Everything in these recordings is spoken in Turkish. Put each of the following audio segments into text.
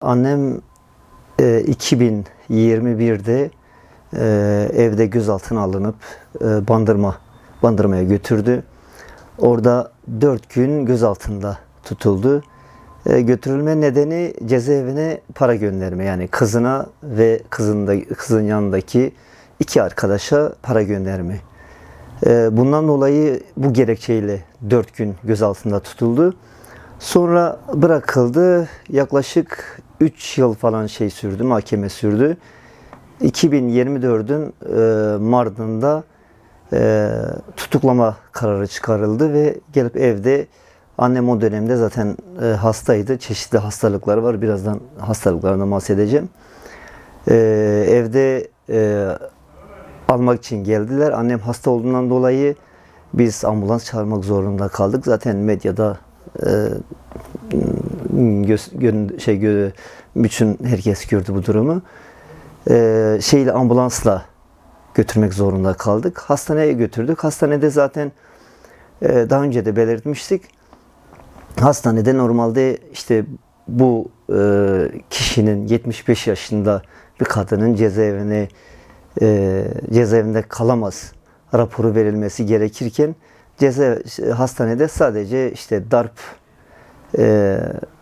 Annem e, 2021'de e, evde gözaltına alınıp e, bandırma bandırmaya götürdü. Orada 4 gün gözaltında tutuldu. E, götürülme nedeni cezaevine para gönderme yani kızına ve kızın da, kızın yanındaki iki arkadaşa para gönderme. E, bundan dolayı bu gerekçeyle 4 gün gözaltında tutuldu. Sonra bırakıldı. Yaklaşık 3 yıl falan şey sürdü, mahkeme sürdü. 2024'ün e, Mardin'da e, tutuklama kararı çıkarıldı ve gelip evde annem o dönemde zaten e, hastaydı. Çeşitli hastalıkları var. Birazdan hastalıklarından bahsedeceğim. E, evde e, almak için geldiler. Annem hasta olduğundan dolayı biz ambulans çağırmak zorunda kaldık. Zaten medyada e, göz, gön- şey gö- bütün herkes gördü bu durumu. E, şeyle ambulansla götürmek zorunda kaldık. Hastaneye götürdük. Hastanede zaten e, daha önce de belirtmiştik. Hastanede normalde işte bu e, kişinin 75 yaşında bir kadının cezaevine e, cezaevinde kalamaz raporu verilmesi gerekirken ceza hastanede sadece işte darp e,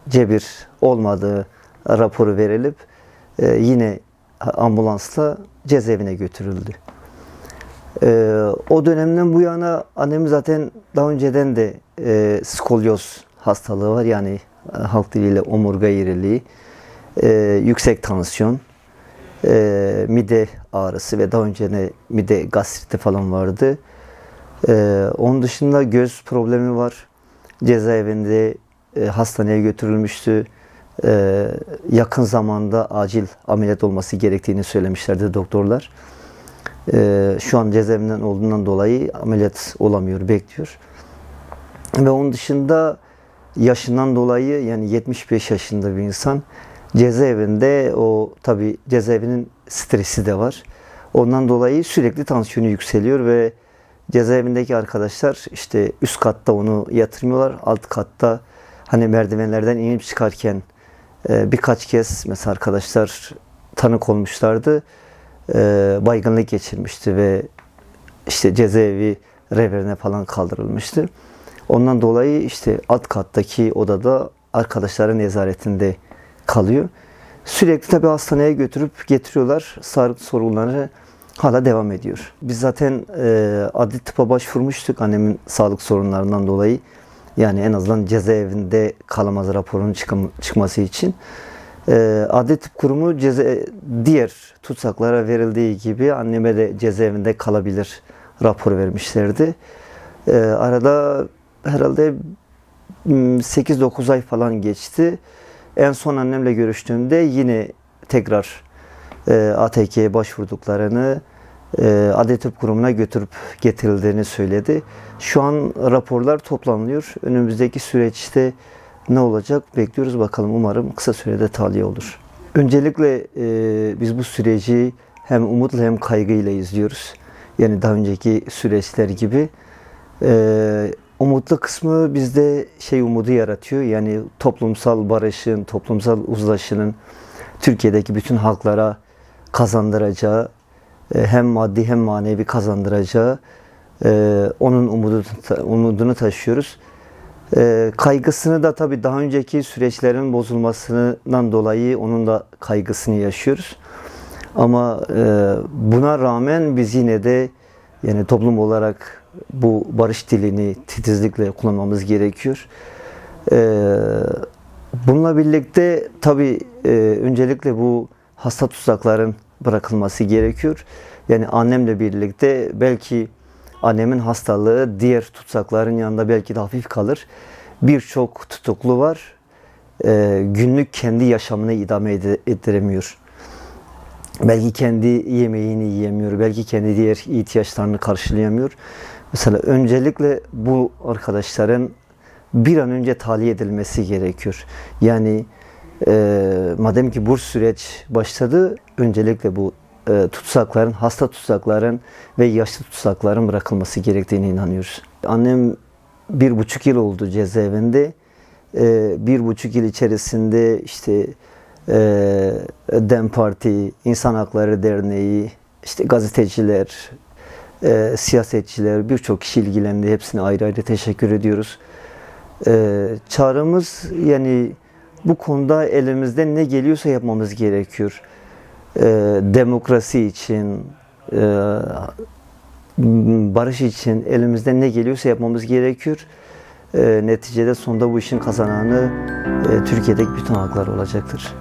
cebir olmadığı raporu verilip e, yine ambulansla cezaevine götürüldü. E, o dönemden bu yana annem zaten daha önceden de e, skolyoz hastalığı var yani e, halk diliyle omurga eğriliği, e, yüksek tansiyon, e, mide ağrısı ve daha önce de mide gastriti falan vardı. E, onun dışında göz problemi var. Cezaevinde e, hastaneye götürülmüştü. E, yakın zamanda acil ameliyat olması gerektiğini söylemişlerdi doktorlar. E, şu an cezaevinden olduğundan dolayı ameliyat olamıyor, bekliyor. Ve onun dışında yaşından dolayı yani 75 yaşında bir insan cezaevinde o tabi cezaevinin stresi de var. Ondan dolayı sürekli tansiyonu yükseliyor ve cezaevindeki arkadaşlar işte üst katta onu yatırmıyorlar. Alt katta hani merdivenlerden inip çıkarken e, birkaç kez mesela arkadaşlar tanık olmuşlardı. E, baygınlık geçirmişti ve işte cezaevi revirine falan kaldırılmıştı. Ondan dolayı işte alt kattaki odada arkadaşların nezaretinde kalıyor. Sürekli tabi hastaneye götürüp getiriyorlar. Sağlık sorunları hala devam ediyor. Biz zaten e, adli tıpa başvurmuştuk annemin sağlık sorunlarından dolayı. Yani en azından cezaevinde kalamaz raporunun çıkam- çıkması için. E, adli tıp kurumu ceza, diğer tutsaklara verildiği gibi anneme de cezaevinde kalabilir raporu vermişlerdi. E, arada herhalde mm, 8-9 ay falan geçti. En son annemle görüştüğümde yine tekrar e, ATK'ye başvurduklarını Adli Tıp Kurumu'na götürüp getirildiğini söyledi. Şu an raporlar toplanılıyor. Önümüzdeki süreçte ne olacak bekliyoruz bakalım. Umarım kısa sürede tahliye olur. Öncelikle e, biz bu süreci hem umutla hem kaygıyla izliyoruz. Yani daha önceki süreçler gibi. E, umutlu kısmı bizde şey umudu yaratıyor. Yani toplumsal barışın, toplumsal uzlaşının Türkiye'deki bütün halklara kazandıracağı, e, hem maddi hem manevi kazandıracağı e, onun umudu, umudunu taşıyoruz. E, kaygısını da tabii daha önceki süreçlerin bozulmasından dolayı onun da kaygısını yaşıyoruz. Ama e, buna rağmen biz yine de yani toplum olarak bu barış dilini titizlikle kullanmamız gerekiyor. E, bununla birlikte tabii e, öncelikle bu hasta tutsakların bırakılması gerekiyor. Yani annemle birlikte belki annemin hastalığı diğer tutsakların yanında belki de hafif kalır. Birçok tutuklu var. E, günlük kendi yaşamını idame ettiremiyor. Belki kendi yemeğini yiyemiyor, belki kendi diğer ihtiyaçlarını karşılayamıyor. Mesela öncelikle bu arkadaşların bir an önce tahliye edilmesi gerekiyor. Yani e, madem ki bu süreç başladı, öncelikle bu e, tutsakların, hasta tutsakların ve yaşlı tutsakların bırakılması gerektiğine inanıyoruz. Annem bir buçuk yıl oldu cezaevinde. E, bir buçuk yıl içerisinde işte e, DEM Parti, İnsan Hakları Derneği, işte gazeteciler, e, siyasetçiler, birçok kişi ilgilendi. Hepsine ayrı ayrı teşekkür ediyoruz. E, çağrımız yani bu konuda elimizden ne geliyorsa yapmamız gerekiyor. E, demokrasi için, e, barış için elimizden ne geliyorsa yapmamız gerekiyor. E, neticede sonunda bu işin kazananı e, Türkiye'deki bütün halklar olacaktır.